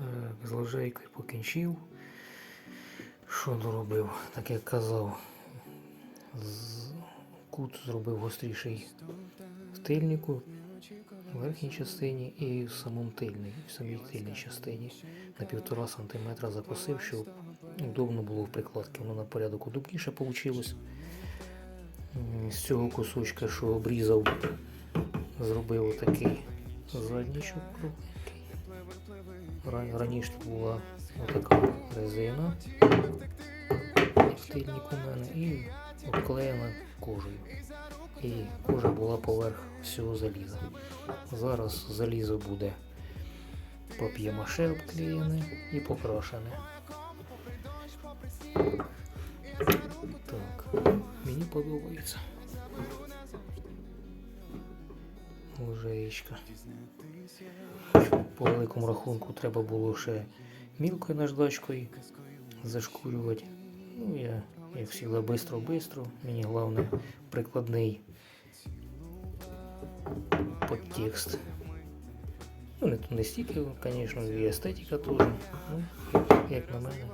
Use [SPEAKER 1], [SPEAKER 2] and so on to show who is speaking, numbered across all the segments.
[SPEAKER 1] Так, з ложейкою покінчив. Що доробив? Так як казав, кут зробив гостріший в тильнику, в верхній частині і в самому тильній, в самій тильній частині на півтора сантиметра закосив, щоб удобно було в прикладці. Воно на порядок удобніше вийшло. З цього кусочка, що обрізав, зробив отакий заднічок Раніше була отака резина в у мене і обклеєна кожею. І кожа була поверх всього заліза. Зараз залізо буде пап'ємаше обклеєне і покрашене. Так, мені подобається. Лужеєчка. По великому рахунку треба було ще мілкою наждачкою зашкурювати. Ну, я, як завжди, бистро-бистро. Мені головне прикладний подтекст. Ну, не, не стільки, звісно, і естетика теж. Ну, як на мене.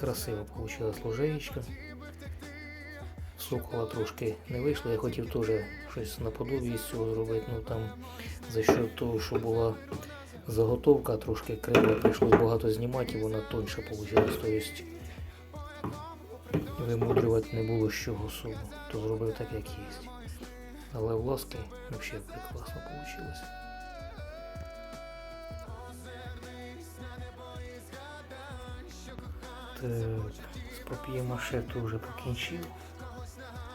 [SPEAKER 1] Красиво вийшла лужеєчка. Сокола трошки не вийшло. Я хотів теж щось наподобі з цього зробити. Ну там за що того, що була заготовка, трошки крива прийшлось багато знімати, і вона тоньше вийшла. Тобто вимудрювати не було з чого особо. То зробив так, як є. Але в ласки взагалі прекрасно вийшло. Так, з пап'є-маше вже покінчив.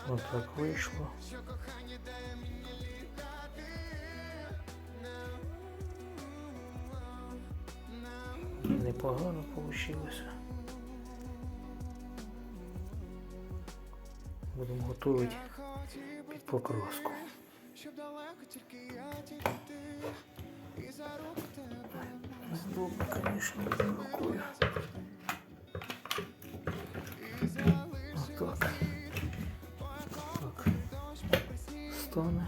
[SPEAKER 1] Ось так вийшло. Непогано вийшло. Будемо готувати під покраску. Здобно, звісно, рукою. 多呢？